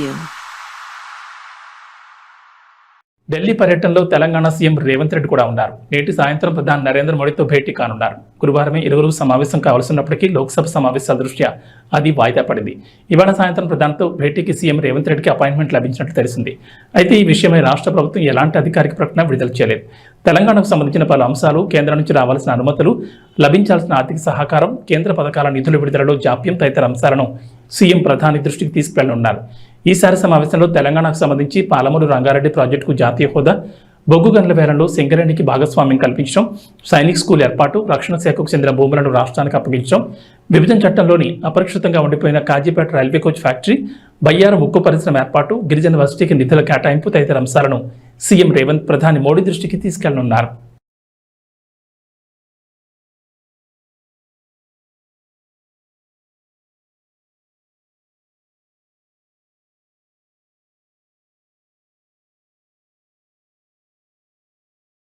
you. Delhi పర్యటనలో Telangana CM Revanth Reddy కూడా ఉన్నారు. నేటి సాయంత్రం ప్రధాని నరేంద్ర మోడీతో భేటీ కానున్నారు. గురువారమే ఇరువురు సమావేశం కావాల్సినప్పటికీ లోక్సభ సమావేశాల దృష్ట్యా అది వాయిదా పడింది. ఇవాళ సాయంత్రం ప్రధానితో భేటీకి సీఎం రేవంత్ రెడ్డికి అపాయింట్మెంట్ లభించినట్లు తెలిసింది. అయితే ఈ విషయమై రాష్ట్ర ప్రభుత్వం ఎలాంటి అధికారిక ప్రకటన విడుదల చేయలేదు. తెలంగాణకు సంబంధించిన పలు అంశాలు కేంద్రం నుంచి రావాల్సిన అనుమతులు లభించాల్సిన ఆర్థిక సహకారం కేంద్ర పథకాల నిధుల విడుదలలో జాప్యం తదితర అంశాలను సీఎం ప్రధాని దృష్టికి తీసుకువెళ్ళనున్నారు ఈసారి సమావేశంలో తెలంగాణకు సంబంధించి పాలమూరు రంగారెడ్డి ప్రాజెక్టుకు జాతీయ హోదా బొగ్గు గనుల వేలంలో సింగరేణికి భాగస్వామ్యం కల్పించడం సైనిక్ స్కూల్ ఏర్పాటు రక్షణ శాఖకు చెందిన భూములను రాష్ట్రానికి అప్పగించడం విభజన చట్టంలోని అపరిక్షితంగా ఉండిపోయిన Kazipet railway coach factory Bayyaram ఉక్కు పరిశ్రమ ఏర్పాటు గిరిజన వసతికి నిధుల కేటాయింపు తదితర అంశాలను సీఎం రేవంత్ ప్రధాని మోడీ దృష్టికి తీసుకెళ్ళనున్నారు.